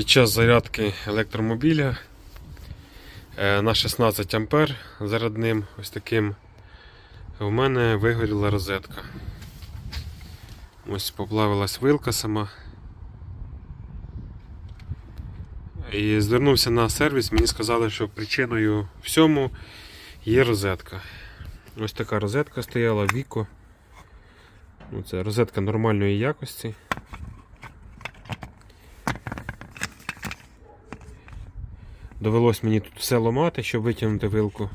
Під час зарядки електромобіля е, на 16 ампер зарядним ось таким у мене вигоріла розетка. Ось поплавилась вилка сама. І звернувся на сервіс, мені сказали, що причиною всьому є розетка. Ось така розетка стояла Віко. Це розетка нормальної якості. Довелось мені тут все ламати, щоб витягнути вилку.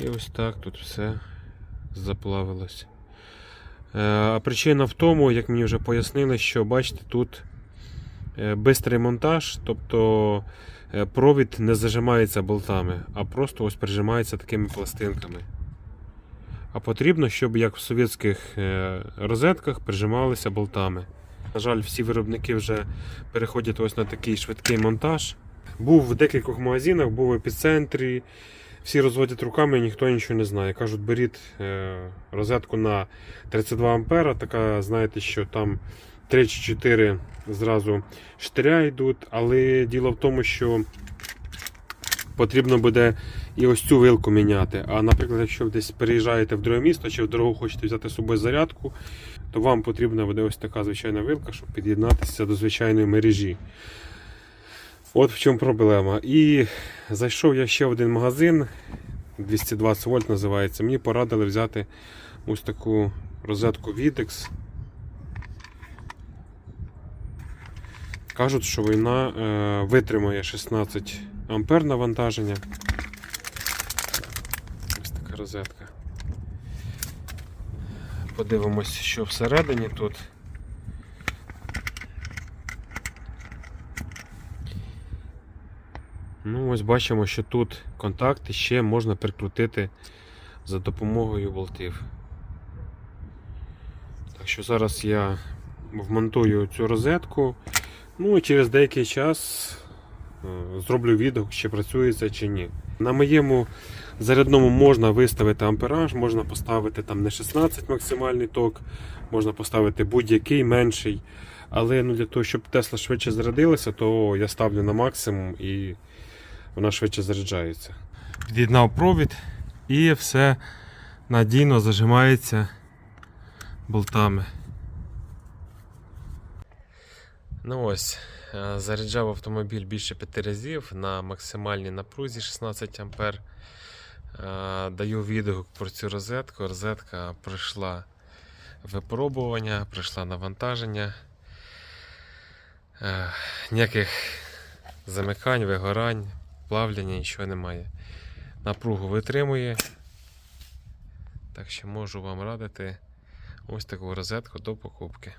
І ось так тут все заплавилось. Е, А причина в тому, як мені вже пояснили, що бачите, тут е, бистрий монтаж, тобто е, провід не зажимається болтами, а просто ось прижимається такими пластинками. А потрібно, щоб як в совєтських розетках прижималися болтами. На жаль, всі виробники вже переходять ось на такий швидкий монтаж. Був в декількох магазинах, був в епіцентрі. Всі розводять руками, ніхто нічого не знає. Кажуть, беріть е, розетку на 32 ампера, така, знаєте, що там 3 чи 4 зразу штиря йдуть, але діло в тому, що потрібно буде і ось цю вилку міняти. А наприклад, якщо ви десь переїжджаєте в друге місто чи в дорогу хочете взяти з собою зарядку, то вам потрібна буде ось така звичайна вилка, щоб під'єднатися до звичайної мережі. От в чому проблема. І зайшов я ще в один магазин, 220 вольт називається. Мені порадили взяти ось таку розетку Videx. Кажуть, що вона е, витримає 16 ампер навантаження. Ось така розетка. Подивимось, що всередині тут. Ну, ось бачимо, що тут контакти ще можна прикрутити за допомогою болтів. Так що зараз я вмонтую цю розетку. Ну і через деякий час е, зроблю відео, чи працює це чи ні. На моєму зарядному можна виставити ампераж, можна поставити там не 16 максимальний ток, можна поставити будь-який менший. Але ну, для того, щоб Тесла швидше зарядилася, то я ставлю на максимум і вона швидше заряджається. Під'єднав провід і все надійно зажимається болтами. Ну ось, е, заряджав автомобіль більше 5 разів на максимальній напрузі 16 А. Е, Даю відгук про цю розетку. Розетка пройшла випробування, пройшла навантаження. Е, Ніяких замикань, вигорань, плавляння, нічого немає. Напругу витримує. Так що можу вам радити ось таку розетку до покупки.